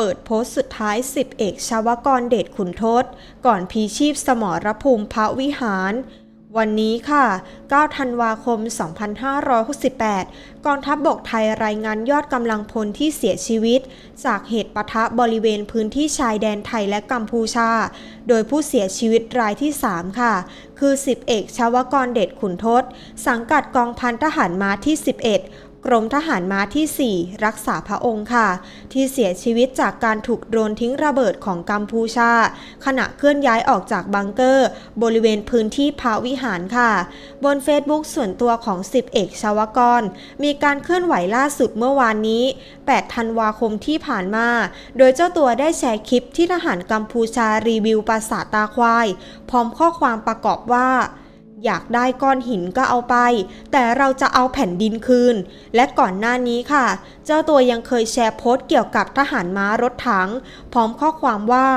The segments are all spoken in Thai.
เปิดโพสต์สุดท้าย10เอกชาวกรเดชขุนทศ ก่อนพีชีพสมรภูมิพระวิหาร วันนี้ค่ะ 9 ธันวาคม 2568 กองทัพบบกไทยรายงานยอดกำลังพลที่เสียชีวิต จากเหตุปะทะบริเวณพื้นที่ชายแดนไทยและกัมพูชา โดยผู้เสียชีวิตรายที่ 3 ค่ะ คือ 10 เอกชาวกรเดชขุนทศ สังกัดกองพันทหารม้าที่ 11 กรมทหารม้าที่ 4 รักษาพระองค์ค่ะ ที่เสียชีวิตจากการถูกโดรนทิ้งระเบิดของกัมพูชา ขณะเคลื่อนย้ายออกจากบังเกอร์ บริเวณพื้นที่พระวิหารค่ะ บนเฟซบุ๊กส่วนตัวของ10เอกชาวกร มีการเคลื่อนไหวล่าสุดเมื่อวานนี้ 8 ธันวาคมที่ผ่านมา โดยเจ้าตัวได้แชร์คลิปที่ทหารกัมพูชารีวิวปราสาทตาควาย พร้อมข้อความประกอบว่า อยากได้ก้อนหินก็เอาไป แต่เราจะเอาแผ่นดินคืน และก่อนหน้านี้ค่ะ เจ้าตัวยังเคยแชร์โพสต์เกี่ยวกับทหารม้ารถถัง พร้อมข้อความว่า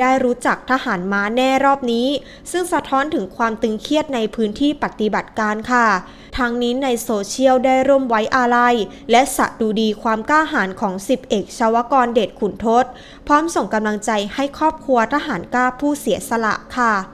ได้รู้จักทหารม้าแน่รอบนี้ ซึ่งสะท้อนถึงความตึงเครียดในพื้นที่ปฏิบัติการค่ะทั้งนี้ในโซเชียลได้ร่วมไว้อาลัย และสะดุดีความกล้าหาญของ10เอกชาวกรเดชขุนทศ พร้อมส่งกำลังใจให้ครอบครัวทหารกล้าผู้เสียสละค่ะ